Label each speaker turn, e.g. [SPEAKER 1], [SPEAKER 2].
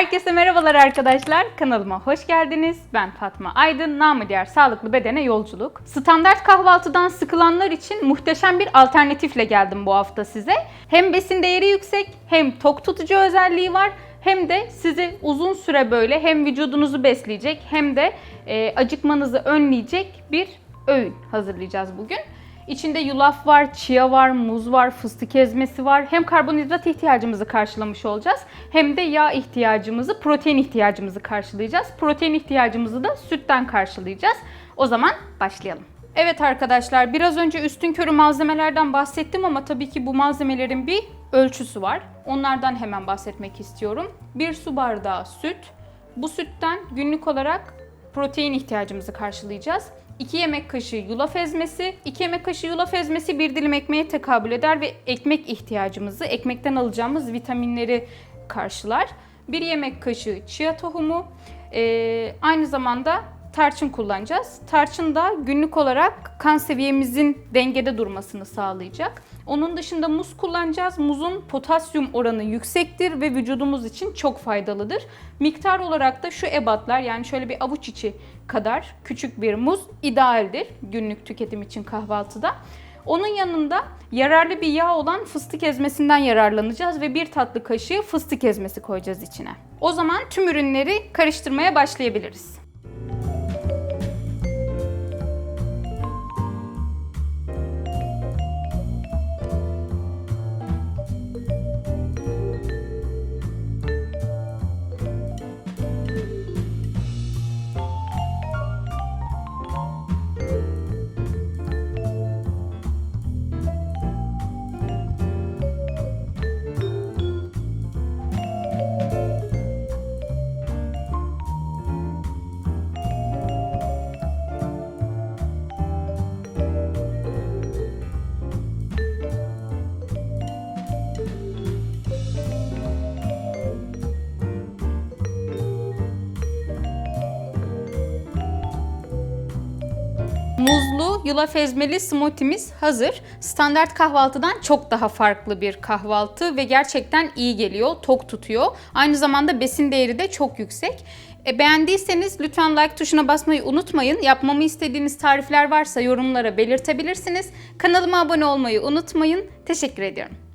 [SPEAKER 1] Herkese merhabalar arkadaşlar. Kanalıma hoş geldiniz. Ben Fatma Aydın. Namı diğer sağlıklı bedene yolculuk. Standart kahvaltıdan sıkılanlar için muhteşem bir alternatifle geldim bu hafta size. Hem besin değeri yüksek, hem tok tutucu özelliği var. Hem de sizi uzun süre böyle hem vücudunuzu besleyecek hem de e, acıkmanızı önleyecek bir öğün hazırlayacağız bugün. İçinde yulaf var, chia var, muz var, fıstık ezmesi var. Hem karbonhidrat ihtiyacımızı karşılamış olacağız hem de yağ ihtiyacımızı, protein ihtiyacımızı karşılayacağız. Protein ihtiyacımızı da sütten karşılayacağız. O zaman başlayalım. Evet arkadaşlar biraz önce üstün körü malzemelerden bahsettim ama tabii ki bu malzemelerin bir ölçüsü var. Onlardan hemen bahsetmek istiyorum. Bir su bardağı süt. Bu sütten günlük olarak protein ihtiyacımızı karşılayacağız. 2 yemek kaşığı yulaf ezmesi, 2 yemek kaşığı yulaf ezmesi bir dilim ekmeğe tekabül eder ve ekmek ihtiyacımızı, ekmekten alacağımız vitaminleri karşılar. 1 yemek kaşığı chia tohumu, ee, aynı zamanda tarçın kullanacağız. Tarçın da günlük olarak kan seviyemizin dengede durmasını sağlayacak. Onun dışında muz kullanacağız. Muzun potasyum oranı yüksektir ve vücudumuz için çok faydalıdır. Miktar olarak da şu ebatlar yani şöyle bir avuç içi kadar küçük bir muz idealdir günlük tüketim için kahvaltıda. Onun yanında yararlı bir yağ olan fıstık ezmesinden yararlanacağız ve bir tatlı kaşığı fıstık ezmesi koyacağız içine. O zaman tüm ürünleri karıştırmaya başlayabiliriz. Muzlu, yulaf ezmeli smoothie'miz hazır. Standart kahvaltıdan çok daha farklı bir kahvaltı ve gerçekten iyi geliyor, tok tutuyor. Aynı zamanda besin değeri de çok yüksek. E, beğendiyseniz lütfen like tuşuna basmayı unutmayın. Yapmamı istediğiniz tarifler varsa yorumlara belirtebilirsiniz. Kanalıma abone olmayı unutmayın. Teşekkür ediyorum.